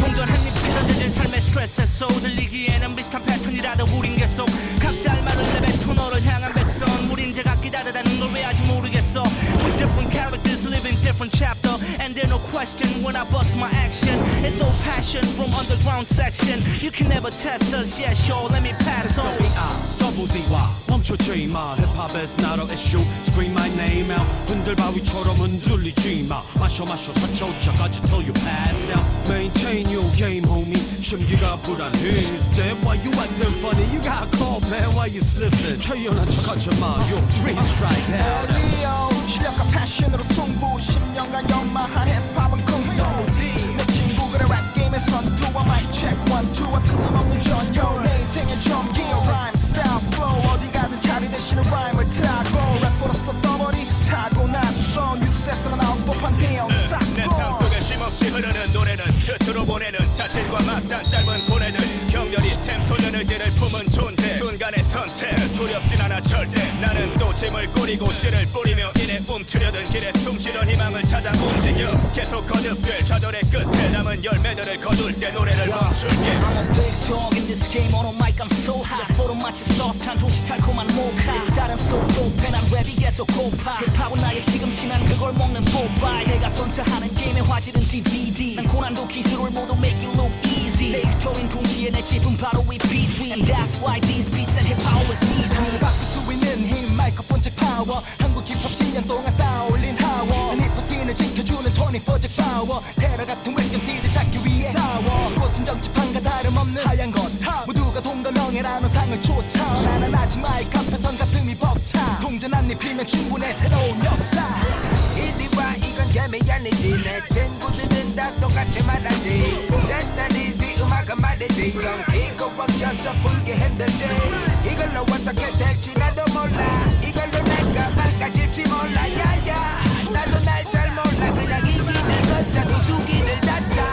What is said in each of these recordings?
동전 한입 찔러진 삶의 스트레스에서 들리기에는 비슷한 패턴이라도 우린 계속 각자 알맞은 랩의 토너를 향한 백선 우린 제가 기다리다는 걸 왜 아직 모르겠어 With different characters living different chapter And there's no question when I bust my action It's all passion from underground section You can never test us, yeah sure let me pass on double ZY 멈춰지 마 힙합's not a issue Scream my name out 흔들바위처럼 흔들리지 마 마셔 마셔 사초차까지 till you pass out Maintain your game homie 심기가 불안해 Is that why you acting funny You got caught man why you slipping 태연한 척하지 마 Your three strike out 리오 실력과 패션으로 승부 10년간 연마한 힙합은 쿵푸 내 친구들의 랩 게임의 선두와 마이크 체크 원투와 틀림없는 전요 내 인생의 전기 랩으로서 떠버리 타고났어 뉴스에서 나온 법한 대형 내삶 사건. 속에 쉼없이 흐르는 노래는 스스로 보내는 자신과 맞닿은 짧은 고뇌들. 격렬히 샘솟는 의지를 품은 존재. 순간의 선택 두렵진 않아 절대. 나는 또 짐을 꾸리고 씨를 뿌리며 이래 움츠려든 길에 숨쉬던 희망을 찾아 움직여. 계속 거듭될 좌절의 끝 에 남은 열매들을 거둘 때 노래를 멈출게 I'm a big dog in this game on a mic I'm so hot 포로 마치 soft한 도시 달콤한 모카 스타일은 so dope 난 랩이 계속 고파 힙합은 나의 시금치 난 그걸 먹는 뽀빠이 내가 선사하는 게임의 화질은 DVD 난 고난도 기술을 모두 make it look easy 내 일터인 동시에 내 집은 바로 이 beat 위 And that's why these beats and hip hop always needs me 바꿀 수 있는 힘 마이크폰 잭 파워. 한국 힙합 10년 동안 쌓아올린 타워. 힙합 씬을 지켜주는 24잭 파워 테러 같은 웹캠시를 잡기 위해 싸워. 꽃은 정치판과 다름없는 하얀 거탑. 모두가 동거명예라는 상을 쫓아. 나는 아직 마이크 앞에선 가슴이 벅차. 동전 한 입히면 충분해 새로운 역사 아니지. 내 친구들은 다 똑같이 말하지. That's not easy 음악은 말이지. 경기고 벅혀서 불기 힘들지. 이걸로 어떻게 될지 나도 몰라. 이걸로 내가 망가질지 몰라. 야야. 나도 날 잘 몰라. 그냥 이 길을 걷자 도둑이를 닫자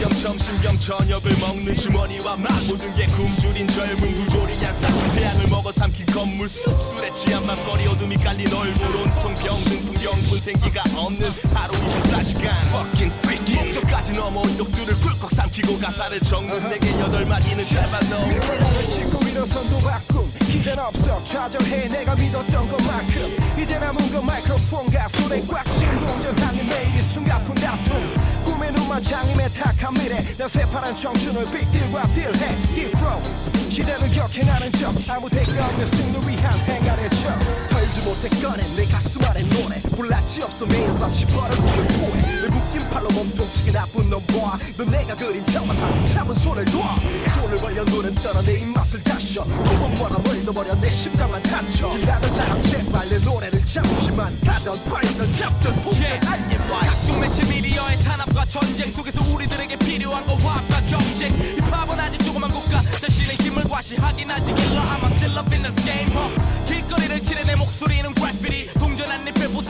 아침병 점심병 저녁을 먹는 주머니와 막 모든 게 굶주린 젊은 구조리 양상 태양을 먹어 삼킨 건물 숲술에 취한 맘거리 어둠이 깔린 얼굴 온통 병든 풍경분 생기가 없는 하루 24시간. Fucking freaking. 목적까지 넘어 욕들을 꿀 꺽 삼키고 가사를 적는 내게 여덟 마디는 짧아 너 나를 치고 일어선도 바꿈. 기대는 없어. 좌절해. 내가 믿었던 것만큼. 이제 남은 건 마이크로폰과 손에 꽉쥔 동전 향해 매일 숨가쁜 다툼. 꿈의 눈만 장님의 탁한 미래. 난 새파란 청춘을 빅딜과 딜해. 딥프로즈 시대를 기억해 나는 적 아무 대가 없는 승리 위한 행간의 적 털지 못해 꺼낸 내 가슴 아래 노래. 몰랐지 없어 매일 밤 시퍼러지는 토해 내. 묶인 팔로 몸통치게 나쁜 놈봐넌 내가 그린 저마상 참은 손을 놔 손을 벌려 눈은 떠나 내 입맛을 다셔. 도망보라 멀더버려 내 심장만 다쳐. 일하는 사람 제발 내 노래를 잠시만 가던 빨리던 잡던 동전 한입와 각종 매체 미디어의 탄압과 전쟁 속에서 우리들에게 필요한 건 화합과 경쟁. 힙합은 아직 조그만 국가. 자신의 힘을 과시하긴 아직 일러. I'm still up in this game huh? 길거리를 칠해 내 목소리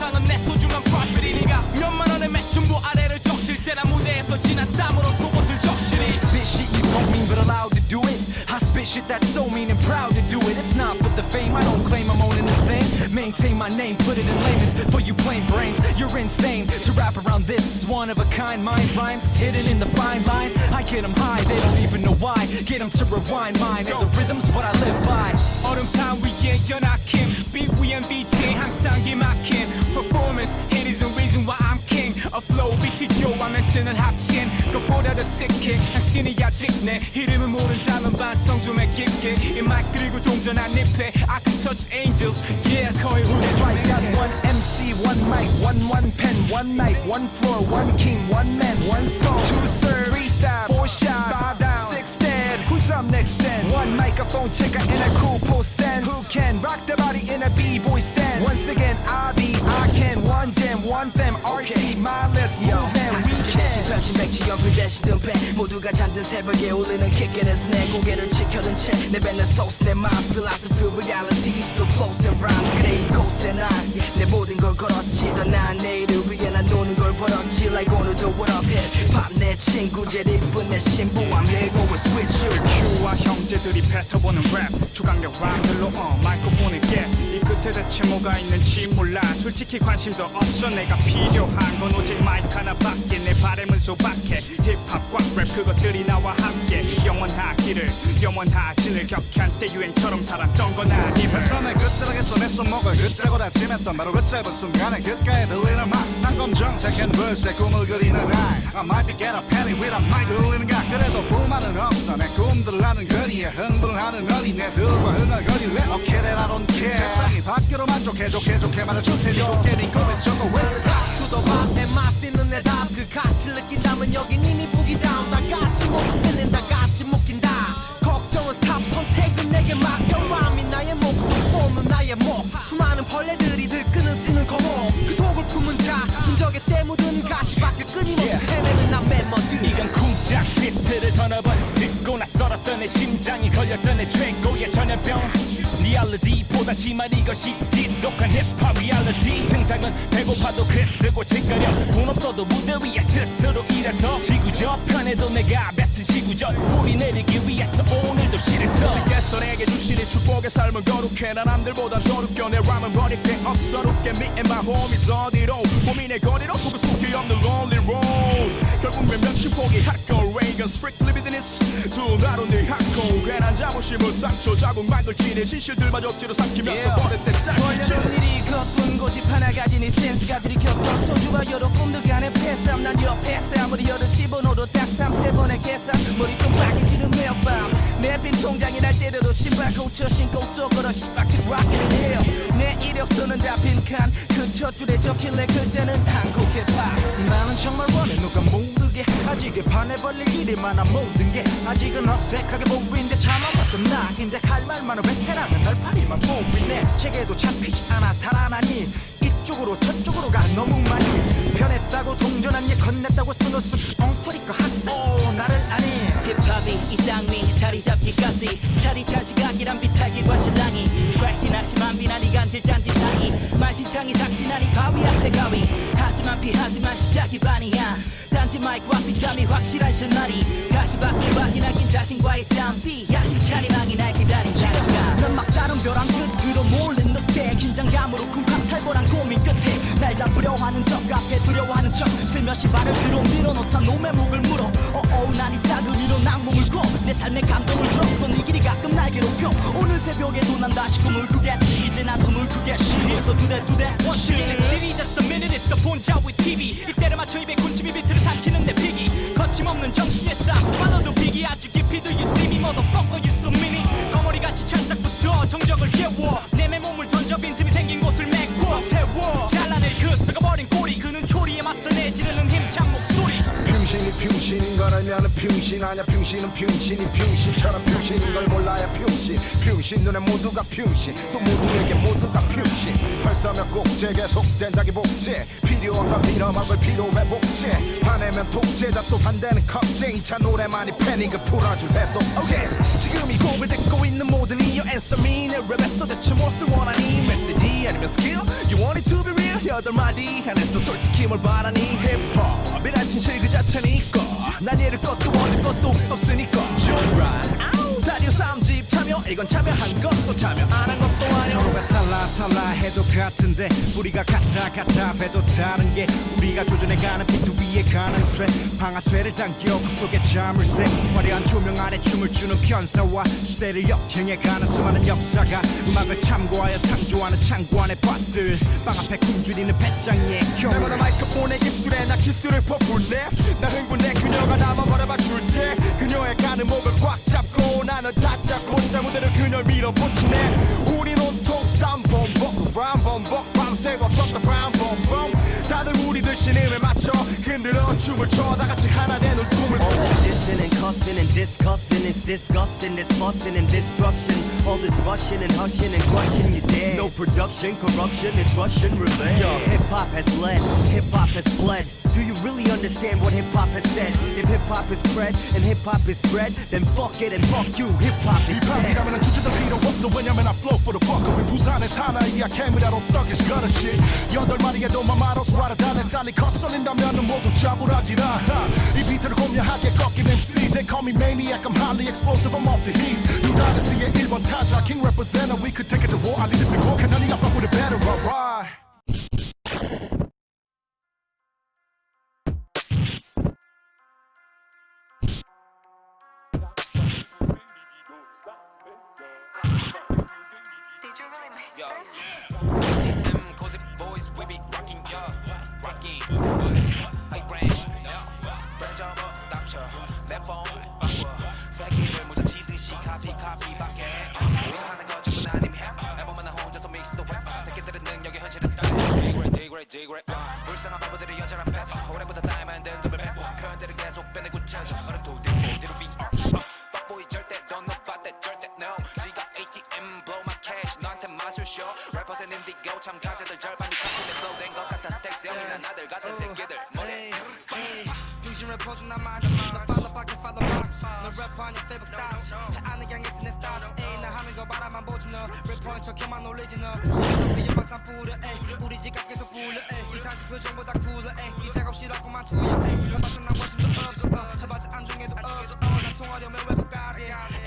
한 잎의 보상은 내 소중한 property 네가 몇만 원의 매춘부 아래를 적실 때나 무대에서 지난 땀으로 속옷을 적시리 Spit shit you don't mean but allowed to do it I spit shit that's so mean and proud to do it It's not for the fame, I don't claim I'm owning this thing Maintain my name, put it in layman's For you plain brains, you're insane To rap around this is one of a kind Mind rhymes is hidden in the fine line I get them high, they don't even know why Get them to rewind mine And the rhythm's what I live by 얼음판 위에 연약힘 빛 위엔 빛이 항상 기막힌 Performance, it is the reason why I'm king A flow, BT 좋아하면서는 합친 것보다 더 sick 당신이 아직 내 이름을 모른다면 반성 좀 해 깊게 이 마이크 그리고 동전 한 잎에 I can touch angels, yeah 거의 It's like 우리 got one MC, one mic, one one pen, one night, one floor, one king, one man, one song, two serve, three style, four shot, five next then? One microphone checker in a cool post stance. Who can rock the body in a b-boy stance? Once again, I be, I can, one jam, one fam, RC, mindless, move man, we can. 대신 백지 연필 대신 등패 모두가 잠든 새벽에 울리는 킥겐에서 내 고개를 지켜든 채내 뱉는 thoughts 내 mind philosophy reality still flows and rhymes 그래 이곳에 난내 모든 걸 걸었지. 더 나은 내일을 위해 난 노는 걸 벌었지. Like 오늘도 what up 힙합 내 친구 제일 이쁜 내 신부 I'm here always with you. 큐와 형제들이 뱉어보는 랩 초강력 람들로 어 마이크폰을 깨이 끝에 대체 뭐가 있는지 몰라. 솔직히 관심도 없어. 내가 필요한 건 오직 마이크 하나밖에. 내 바램은 소 박해. 힙합과 랩 그것들이 나와 함께. 영원하기를 영원하지를 격한 때 유행처럼 살았던 건 그래서 내 끝자락에서 내 손목을 긋자고 다짐했던 바로 그 짧은 순간에 귓가에 들리는 막난 검정 색한 벌새 꿈을 그리는 I I might be get a penny with a mic. 들리는가? 그래도 불만은 없어. 내 꿈들 나는 거리에 흥분하는 어린애들과 흥얼거릴래. Okay that I don't care. 세상이 바뀌로 만족해 좋게 좋게 말해줄 테니. 도깨비 꿈에 적어 well 수도밥에 맛있는 내 답 그 가치를 느낀다면 여긴 이미 북이다 다 같이 못 들린다 같이 묶인다. 걱정은 스탑 선택은 내게 맡겨 맘이 나의 목숨 쏘는 나의 목. 수많은 벌레들이 들끄는 쓰는 거목 그 독을 품은 자 흔적에 때 묻은 가시밖에 끊임없이 헤매는 난 멤버들. 이건 쿵짝 비트를 서너 번 듣고 나 썰었던 내 심장이 걸렸던 내 최고의 전염병 리얼리티보다 심한 이것이 지독한 힙합 리얼리티 증상은 배고파도 글 쓰고 짓거려. 돈 없어도 무대 위에 스스로 일해서 지구 저편에도 내가 뱉은 시구절. 뿌리 내리기 위해서 오늘도 실했어 주께서 내게 주시니 축복의 삶은 거룩해. 난 남들보다 더 웃겨 내 람은 버릴 게. 없어 웃게. me and my homies 어디로? 고민의 거리로 구구 속에 없는 lonely road. 결국 몇 명씩 포기할 걸 Reagan strictly business 두 나로 늘 학고 괜한 자 부심을 상처 자국 만들기는 진실들마저 억지로 삼키면서 버릇된 벌려놓은 딱 일이 그것뿐 고집 하나 가진 이 센스가 들이켰던 소주와 여러 꿈들 간의 패싸움. 난 옆에서 아무리 열을 집어넣어 도딱 3, 세 번의 계산 머리 좀 빨개지는 매일 밤. 내빈 통장이 날 때려도 신발 고쳐 신고 또 걸어 시바퀴 락을 해요 내 이력서는 다 빈칸. 그 첫 줄에 적힐래 글자는 한국 힙합 나는 정말 원해. 누가 모르게 아직은 반해버릴 일이 많아 모든 게 아직은 어색하게 보이는데 참아봤던 나인데 할말 많은 베테랑은 널파리만 보이네. 책에도 잡히지 않아. 달아나니 이쪽으로 저쪽으로 가. 너무 많이 변했다고 동전한 예 건넸다고 쓰노스 엉터리과 이이땅 위 자리 잡기까지. 자리 자식아기란 비탈기과 신랑이. 괄신하지만 비난이 간질단지 사이. 만신창이 당신아니 바위 앞에 가위. 하지만 피하지만 시작이 반이야. 단지 마이크와 빗감이 확실한 신나리. 가시밭길 확인하긴 자신과의 싸움 비야실찬이 망이 날 기다린 자리가. 넌 막 다른 벼랑 끝으로 몰 린 늑대 긴장감으로 쿵쾅 살벌한 고민 끝에 날 잡으려 하는 적 앞에 두려워하는 척 슬며시 발을 뒤로 밀어놓다 놈의 목을 물어. 어어 난 이따 그 위로 낙몽을 꿔내 삶의 감동을 줬던 이 길이 가끔 날 괴롭혀. 오늘 새벽에도 난 다시 꿈을 꾸겠지. 이제 난 숨을 크게 쉬면서 두대 두대 원시. It's just a minute it's the 본자 with TV 이때를 맞춰 입에 군침이 비트를 삼키는 내 비기 거침없는 정신의 싸 빨라도 비기 아주 깊이 do you see me motherfucker you so mini. 거머리같이 찰싹부터 정적을 알면은 평신 아냐 평신은 평신이 평신처럼 평신인 걸 몰라야 평신. 평신 눈에 모두가 평신. 또 모두에게 모두가 평신. 벌써며 꼭제 계속된 자기 복제. 필요한 건 빌어먹을 필요해 복제. 화내면 독재자 또 반대는 겁쟁 이 차 노래만이 패닉을 풀어줄 해독제 지금 이 곡을 듣고 있는 모든 이여 answer me 내 랩에서 대체 무엇을 원하니 메시지 아니면 스킬? You want it to be real? 여덟 마디 안에서 솔직히 뭘 바라니? 힙합이란 진실 그 자체니까. 난 얘를 것도 원할 것도 없으니까. Joyride 아 우 다리오 3집 참여 이건 참여한 것도 참여 안 한 것도 아니야 서로가 달라 달라 해도 같은데 우리가 같아 같아 해도 다른 게 우리가 조준해가는 비트 위에 가는 쇠 방아쇠를 당겨 그 속에 잠을 새 화려한 조명 아래 춤을 추는 편사와 시대를 역행해가는 수많은 역사가 음악을 참고하여 창조하는 창고 안의 밭들 방 앞에 굶주리는 배짱의 경우 내마다 마이크폰에 입술에 나 키스를 퍼붓네 나 흥분해 그녀가 나만 바라봐 줄때 그녀의 가는 목을 꽉 잡고 나는 다짝 혼자 무대를 그녀를 밀어붙이네. 우린 온통 땀범벅 람범벅 밤새 벗었다 브라운범범 다들 우리들 신음에 맞춰 흔들 들어 춤을 춰 다같이 하나 되는 꿈을 꿔 Dissing and cussing and discussing, it's disgusting, it's fussing and destruction. All this rushing and hushing and crushing you dead. No production, corruption, it's Russian roulette. Hip hop has led, hip hop has bled. Do you really understand what hip hop has said? If hip hop is cred and hip hop is bread, then fuck it and fuck you. Hip hop is dead. 힙합이라면 주제도 필요 없어 왜냐면 I flow for the fuck of it 부산에 사나 이야 came without a thug is gonna shit 여덟 마리의 도마마로 스와르다네 스타일이 컷설린다면 은 모두 자부라지라 이 비트를 고려하게 꺾인 MC They call me maniac I'm highly explosive I'm off the heat New Dynasty의 1번 타자 King representer We could take it to war I lead this in court Can I fuck with a better alright Did you really make this? Them cozy boys, we be rocking, yeah, rocking. High brand, yeah. brand 접어, 남쳐, 내 폰, 바꿔. 새끼들 모자 치듯이 카피, 카피 밖에. 우리가 하는 거 전부 나님 해. 앨범은 나 혼자서 믹스도 해. 새끼들은 능력의 현실은 따. 디그레, 디그레, 디그레. 불쌍한 바보들이 여전한 쇼. 래퍼는 인디고 참가자들 절반이 카피에 flow 된것 같아. 스택스 형이나 나들 같은 새끼들. 뭐래? 중심 래퍼 중 나만 나 팔로 밖에 팔로 박스 너 래퍼 아니야 페이북 스타스 안에 향해서 내 스타스 에이 나 하는 거 바라만 보지 너. 래퍼인 척해만 놀리지 너. 비전 박산 뿌려 에이. 우리 집값 계속 불려 에이. 이 사진 표정보다 쿨러 에이. 이 작업 실하고만 투여 에이. 해봤자 난 관심도 없어 어. 해봤자 안중에도 없어. 어. 난 통화려면 외국 무리는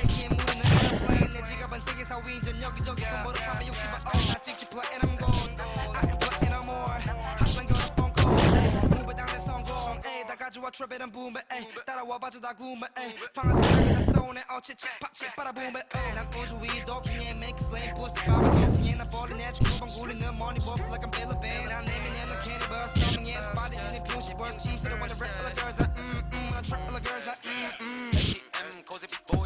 에어플레인 내 지갑은 세계 4위전 여기저기 돈 벌어 360원 어. 나 찍지 play and I'm gone I can play no more 핫플랜 걸어 phone call 무배 당내 성공 에이 다 가져와 트랩이란 붐에 에이 따라와 봐줘 다 구매 에이 방아 생각이 다 쏘네 어 치치 파치 빨아붐에 에이 난 우주 위 도킹에 make a flame boost 바보 도킹에 난 벌리 내 주구방 굴리는 money buff like I'm Philippine 난 내면에 너 candy bus 성명에 너 body 지니 beauty burst 음 소리 wanna rap all the girls 음음 나 trap all the girls 음음 ATM cozy boys, yeah,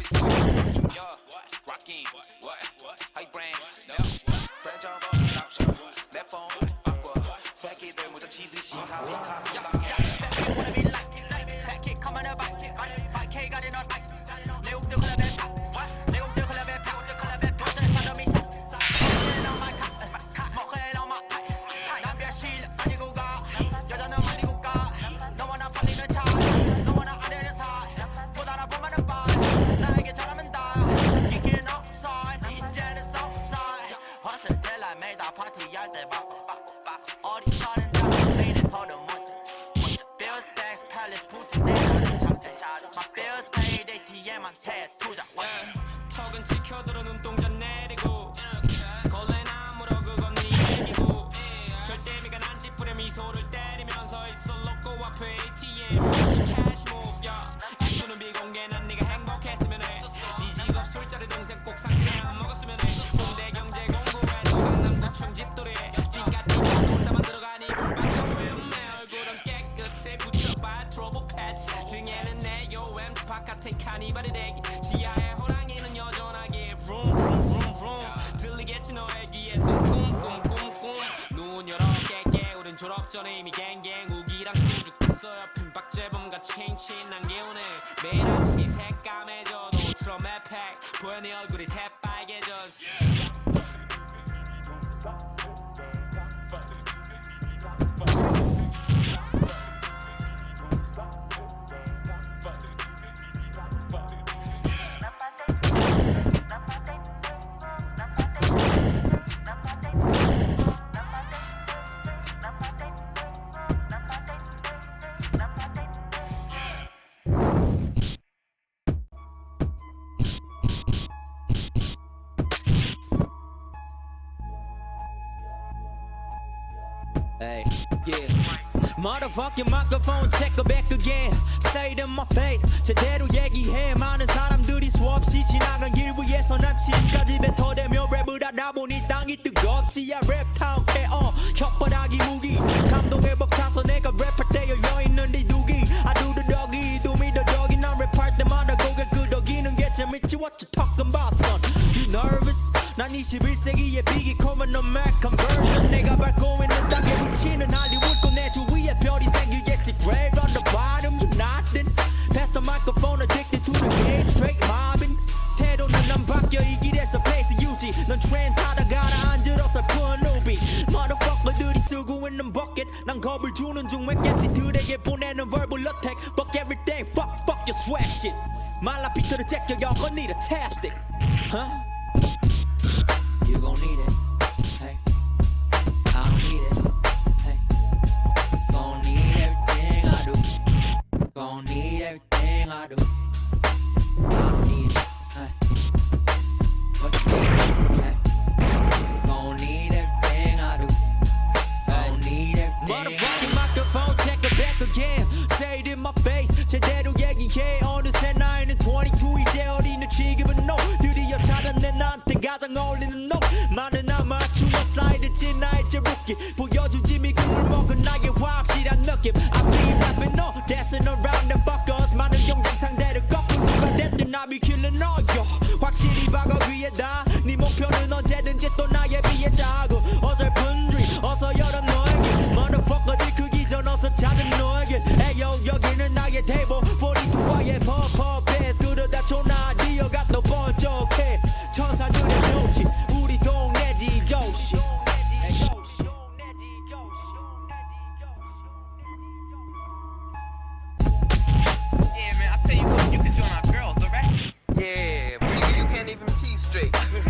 어디 바깥에 카니발이 대기. 지하에 호랑이는 여전하게 vroom vroom vroom vroom. 들리겠지 너의 귀에서. 꿈꿈꿈꿈 눈 열어 깨깨 우린 졸업 전에 이미 갱갱 우기랑 신죽했어 옆인 박재범과 칭칭 난 기운해 매일 아침 Motherfucking microphone check her back again. Say it in my face 제대로 얘기해. 많은 사람들이 수없이 지나간 길 위에서 난 지금까지 뱉어대며 랩을 하다 보니 땅이 뜨겁지. 야 랩타운 케어 혓바닥이 무기. 감동에 벅차서 내가 랩할 때 열려있는 리두기. 아두드덕이 두미더덕이 난 랩할 때마다 고개 끄덕이는 게 재밌지. What you talking about son? You nervous? 난 21세기의 비기 Coming to I need a tastic, huh? You gon' need it. Hey. I don't need it. Hey. Gon' need everything I do. Gon' need everything I do. tonight, you're rookie. Baby.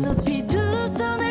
높이 두 손을